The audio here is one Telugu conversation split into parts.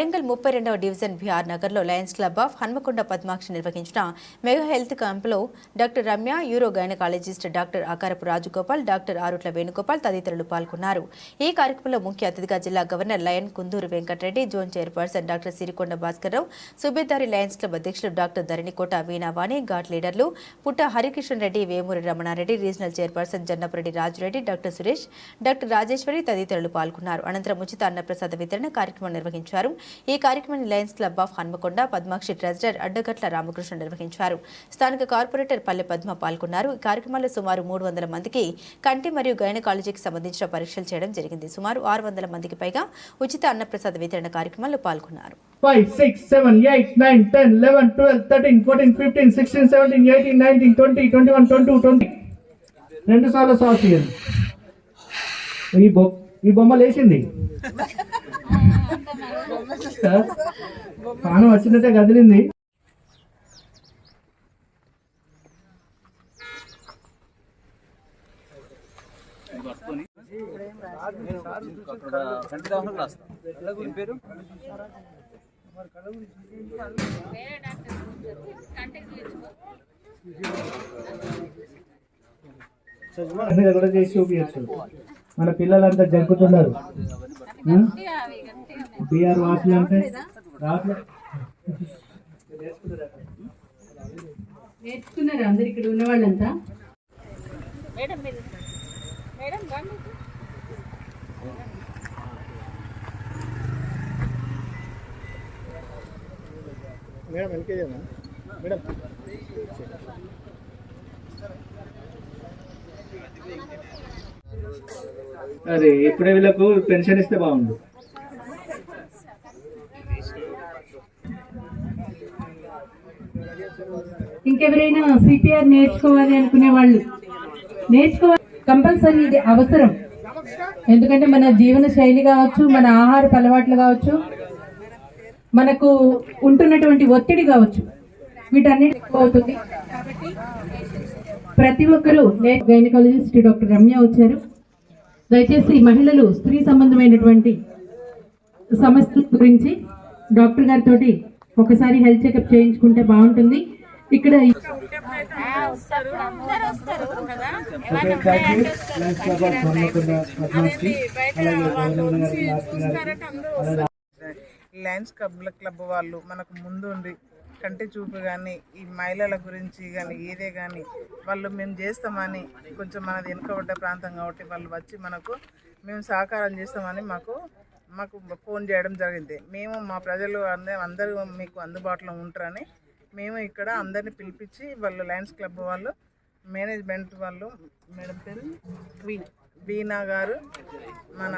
వరంగల్ ముప్పై రెండవ డివిజన్ బీఆర్ నగర్లో Lions club of Hanamkonda Padmakshi నిర్వహించిన మెగా హెల్త్ క్యాంపులో doctor Ramya uro gynaecologist doctor Akarapu Rajagopal doctor Arutla Venugopal తదితరులు పాల్గొన్నారు. ఈ కార్యక్రమంలో ముఖ్య అతిథిగా జిల్లా governor lion Kunduru Venkata Reddy zone chairperson doctor Sirikonda Bhaskar Rao Subedari Lions club అధ్యక్షులు డాక్టర్ ధరణికోట వీణావాణి ఘాట్ లీడర్లు Putta Harikrishna Reddy Vemuri Ramana Reddy regional chairperson Jannapureddy Raju Reddy doctor Suresh doctor Rajeshwari తదితరులు పాల్గొన్నారు. అనంతరం ఉచిత అన్నప్రసాద వితరణ కార్యక్రమం నిర్వహించారు. ఈ కార్యక్రమాన్ని Lions club of Hanamkonda Padmakshi treasurer Addagatla Ramakrishna నిర్వహించారు. స్థానిక కార్పొరేటర్ పల్లె పద్మ పాల్గొన్నారు. ఈ కార్యక్రమంలో సుమారు మూడు వందల మందికి కంటి మరియు గైనకాలజీకి సంబంధించిన పరీక్షలు చేయడం జరిగింది. సుమారు ఆరు వందల మందికి పైగా ఉచిత అన్నప్రసాద వితరణ కార్యక్రమంలో పాల్గొన్నారు. Five, six, seven, eight, nine, ten, eleven, twelve, thirteen, fourteen, fifteen, sixteen, seventeen, eighteen, nineteen, twenty, twenty-one, twenty-two, రెండు సార్లు సాస్ ఈ బొమ్మ లేచింది. పానం వచ్చినట్టే కదిలింది. ఏం పేరు మీద కూడా చేసి చూపించచ్చు మన పిల్లలంతా జరుపుతున్నారు బిఆర్ వాసులు అంటే నేర్చుకున్నారు అందరు ఇక్కడ ఉన్న వాళ్ళంతా మేడం వెనకేదేనా మేడం అదే ఇప్పుడే వీళ్ళకు పెన్షన్ ఇస్తే బాగుండు. ఇంకెవరైనా సిపిఆర్ నేర్చుకోవాలి అనుకునే వాళ్ళు నేర్చుకోవాలి. కంపల్సరీ ఇది అవసరం. ఎందుకంటే మన జీవన శైలి కావచ్చు మన ఆహార అలవాట్లు కావచ్చు మనకు ఉంటున్నటువంటి ఒత్తిడి కావచ్చు వీటన్నిటి అవుతుంది ప్రతి ఒక్కరూ గైనకాలజిస్ట్ డాక్టర్ రమ్య వచ్చారు. దయచేసి మహిళలు స్త్రీ సంబంధమైనటువంటి సమస్యల గురించి డాక్టర్ గారితో ఒకసారి హెల్త్ చెకప్ చేయించుకుంటే బాగుంటుంది. ఇక్కడ లయన్స్ క్లబ్ క్లబ్ వాళ్ళు మనకు ముందు ఉండి కంటి చూపు కానీ ఈ మహిళల గురించి కానీ ఏదే కానీ వాళ్ళు మేము చేస్తామని కొంచెం మనది వెనుకబడ్డ ప్రాంతం కాబట్టి వాళ్ళు వచ్చి మనకు మేము సహకారం చేస్తామని మాకు మాకు ఫోన్ చేయడం జరిగింది. మేము మా ప్రజలు అందరూ అందరూ మీకు అందుబాటులో ఉంటారని మేము ఇక్కడ అందరిని పిలిపించి వాళ్ళు లయన్స్ క్లబ్ వాళ్ళు మేనేజ్మెంట్ వాళ్ళు మేడం పేరు? వీణా. గారు మన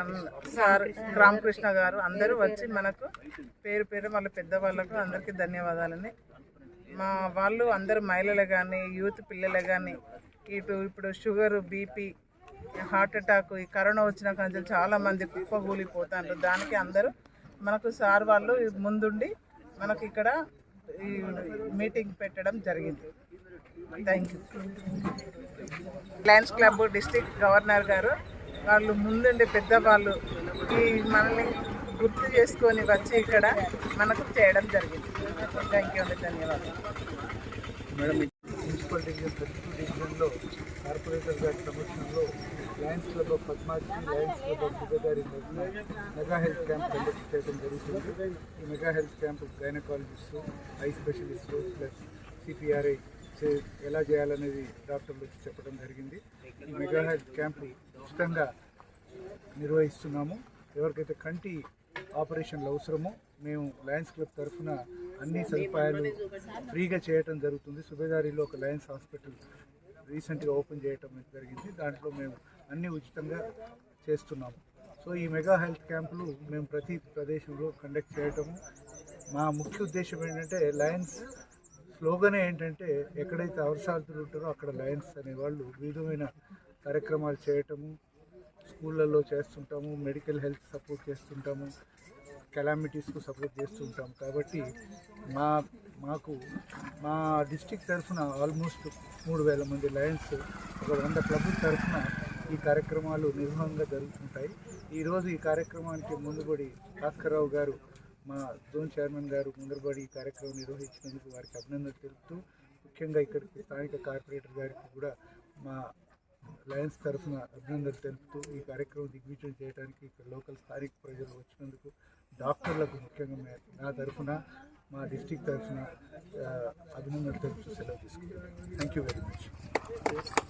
సార్ రామకృష్ణ గారు అందరూ వచ్చి మనకు పేరు పేరు వాళ్ళ పెద్దవాళ్ళకు అందరికీ ధన్యవాదాలని. మా వాళ్ళు అందరు మహిళలు కానీ యూత్ పిల్లలు కానీ ఇటు ఇప్పుడు షుగర్ బీపీ హార్ట్ అటాక్ ఈ కరోనా వచ్చిన కంచెలు చాలా మంది కుప్పగూలిపోతారు దానికి అందరూ మనకు సార్ వాళ్ళు ముందుండి మనకి ఇక్కడ ఈ మీటింగ్ పెట్టడం జరిగింది. Thank you Lions club district governor గారు వాళ్ళు ముందుండి పెద్దవాళ్ళు ఈ మనల్ని గుర్తు చేసుకొని వచ్చి ఇక్కడ మనకు చేయడం జరిగింది. థ్యాంక్ యూ అండి ధన్యవాదాలు. మున్సిపల్ డివిజన్ థర్టీ టూ డివిజన్లో కార్పొరేటర్ గారి సమక్షంలో Lions club of Padmakshi Lions club of Subedari mega health camp conduct చేయడం జరుగుతుంది. ఈ mega health camp gynaecologist eye specialist plus CPRI చే ఎలా చేయాలనేది డాక్టర్లు వచ్చి చెప్పడం జరిగింది. ఈ మెగా హెల్త్ క్యాంప్ ఉచితంగా నిర్వహిస్తున్నాము. ఎవరికైతే కంటి ఆపరేషన్లు అవసరమో మేము లయన్స్ క్లబ్ తరఫున అన్ని సదుపాయాలు ఫ్రీగా చేయటం జరుగుతుంది. సుబేదారిలో ఒక లయన్స్ హాస్పిటల్ రీసెంట్గా ఓపెన్ చేయటం జరిగింది. దాంట్లో మేము అన్ని ఉచితంగా చేస్తున్నాము సో ఈ మెగా హెల్త్ క్యాంపులు మేము ప్రతి ప్రదేశంలో కండక్ట్ చేయటము. మా ముఖ్య ఉద్దేశం ఏంటంటే లయన్స్ స్లోగనే ఏంటంటే ఎక్కడైతే అవసరాలు ఉంటారో అక్కడ లయన్స్ అనేవాళ్ళు వివిధమైన కార్యక్రమాలు చేయటము స్కూళ్ళల్లో చేస్తుంటాము మెడికల్ హెల్త్ సపోర్ట్ చేస్తుంటాము. కెలామిటీస్కు సపోర్ట్ చేస్తుంటాం. కాబట్టి మా మాకు మా డిస్టిక్ తరఫున ఆల్మోస్ట్ మూడు వేల మంది లయన్స్ ఒక వంద క్లబ్ తరఫున ఈ కార్యక్రమాలు నిర్వహంగా జరుగుతుంటాయి. ఈరోజు ఈ కార్యక్రమానికి ముందుబడి భాస్కర్రావు గారు మా జోన్ చైర్మన్ గారు ముందరబడి ఈ కార్యక్రమం నిర్వహించినందుకు వారికి అభినందనలు తెలుపుతూ ముఖ్యంగా ఇక్కడికి స్థానిక కార్పొరేటర్ గారికి కూడా మా లయన్స్ తరఫున అభినందనలు తెలుపుతూ ఈ కార్యక్రమం దిగ్విజయం చేయడానికి ఇక్కడ లోకల్ స్థానిక ప్రజలు వచ్చినందుకు డాక్టర్లకు ముఖ్యంగా మే- నా తరఫున మా డిస్టిక్ తరఫున ఆ, అభినందనలు తెలుపుతూ సెలవు తీసుకుంటాను థ్యాంక్ యూ వెరీ మచ్